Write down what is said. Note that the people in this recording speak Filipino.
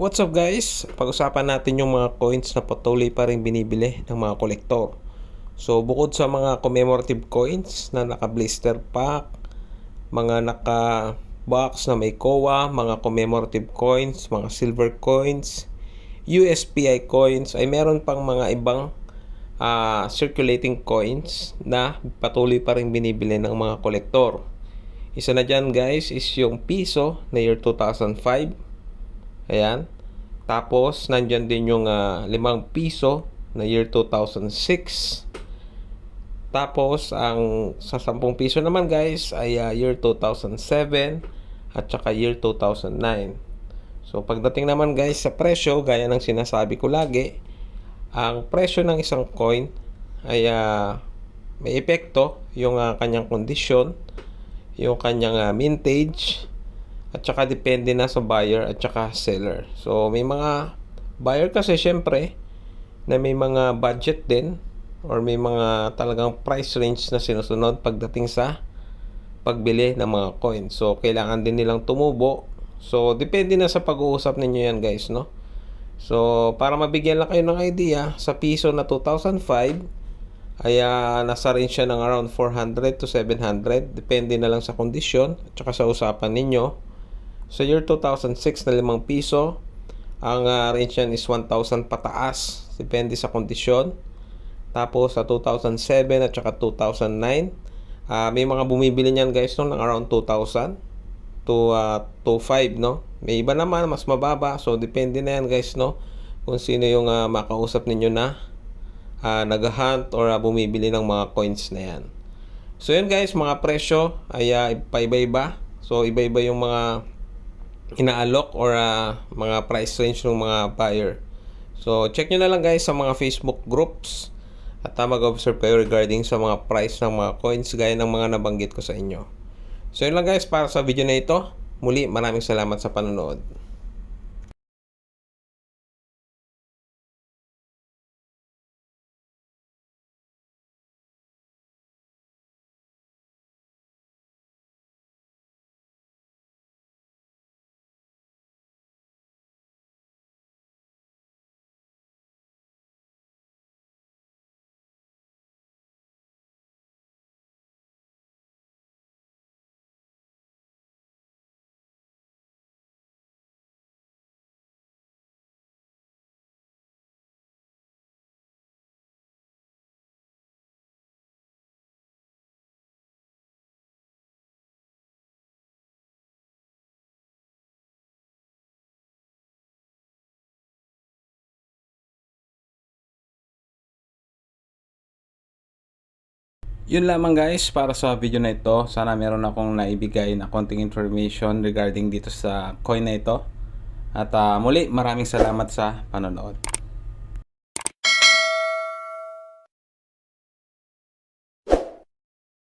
What's up guys? Pag-usapan natin yung mga coins na patuloy pa rin binibili ng mga kolektor. So bukod sa mga commemorative coins na naka-blister pack, mga naka-box na may kowa, mga commemorative coins, mga silver coins, USPI coins, ay meron pang mga ibang ah, circulating coins na patuloy pa rin binibili ng mga kolektor. Isa na dyan guys is yung piso na year 2005. Ayan. Tapos, nandyan din yung ah, limang piso na year 2006. Tapos, ang sa 10 piso naman guys ay ah, year 2007 at saka year 2009. So, pagdating naman guys sa presyo, gaya ng sinasabi ko lagi, ang presyo ng isang coin ay ah, may epekto yung ah, kanyang kondisyon, yung kanyang ah, mintage, at saka depende na sa buyer at saka seller. So may mga buyer kasi syempre na may mga budget din or may mga talagang price range na sinusunod pagdating sa pagbili ng mga coins. So kailangan din nilang tumubo. So depende na sa pag-uusap ninyo yan guys, no? So para mabigyan lang kayo ng idea, sa piso na 2005 ay ah, nasa range siya ng around 400 to 700 depende na lang sa kondisyon at saka sa usapan ninyo sa year 2006 na 5 piso, ang uh, range yan is 1,000 pataas. Depende sa kondisyon. Tapos sa 2007 at saka 2009, uh, may mga bumibili niyan guys no, ng around 2,000 to uh, 2,500 no. May iba naman mas mababa. So depende na yan guys no kung sino yung uh, makausap ninyo na uh, nag-hunt or uh, bumibili ng mga coins na yan. So yun guys, mga presyo ay uh, paiba-iba. So iba-iba yung mga inaalok or uh, mga price range ng mga buyer. So, check nyo na lang guys sa mga Facebook groups at uh, mag-observe kayo regarding sa mga price ng mga coins gaya ng mga nabanggit ko sa inyo. So, yun lang guys para sa video na ito. Muli, maraming salamat sa panonood. Yun lamang guys para sa video na ito. Sana meron akong naibigay na konting information regarding dito sa coin na ito. At uh, muli maraming salamat sa panonood.